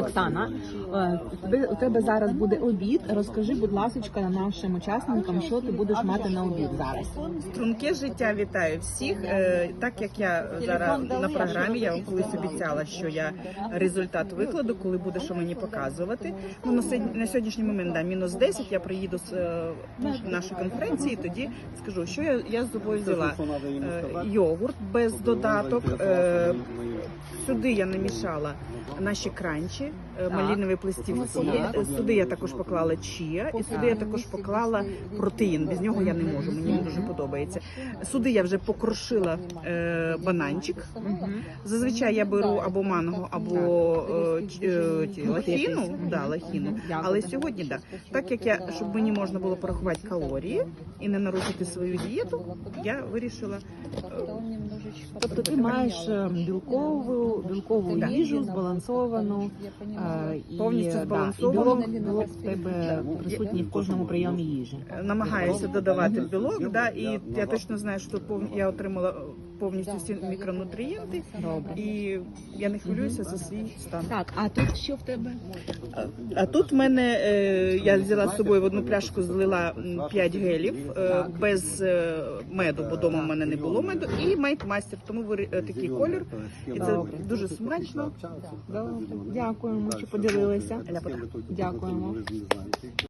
Оксана, е, тобі- у тебе зараз буде обід. Розкажи, будь ласка, нашим учасникам, що ти будеш мати на обід зараз. Струнке життя вітаю всіх. Е, Так як я зараз на програмі, я вам колись обіцяла, що я результат викладу, коли буде що мені показувати. Ну на сьогоднішній момент да, мінус 10, Я приїду з е, нашої конференції. Тоді скажу, що я, я з собою взяла йогурт без додаток. Е, Сюди я намішала наші кранчі, е, малінові пластівці. Е, Сюди я також поклала чія, і сюди я також поклала протеїн. Без нього я не можу. Мені він дуже подобається. Сюди я вже покрошила е, бананчик. Зазвичай я беру або манго, або лахіну. Да, лахіну. Але сьогодні да. Так як я, щоб мені можна було порахувати калорії і не нарушити свою дієту, я вирішила е, Тобто ти маєш білкову білкову їжу збалансовану Повністю да, повністю збалансовано білок, білок в тебе присутній в кожному прийомі їжі. намагаюся додавати білок, да, і я точно знаю, що тут пов- я отримала повністю всі мікронутрієнти, і я не хвилююся за свій стан. Так, а тут що в тебе? А тут в мене е, я взяла з собою в одну пляшку, злила 5 гелів е, без е, меду, бо вдома в мене не було меду, і мейкмастер, тому ви- е, такий колір. І це дуже смачно. Добре. Дякуємо, що поділилися. Дякуємо.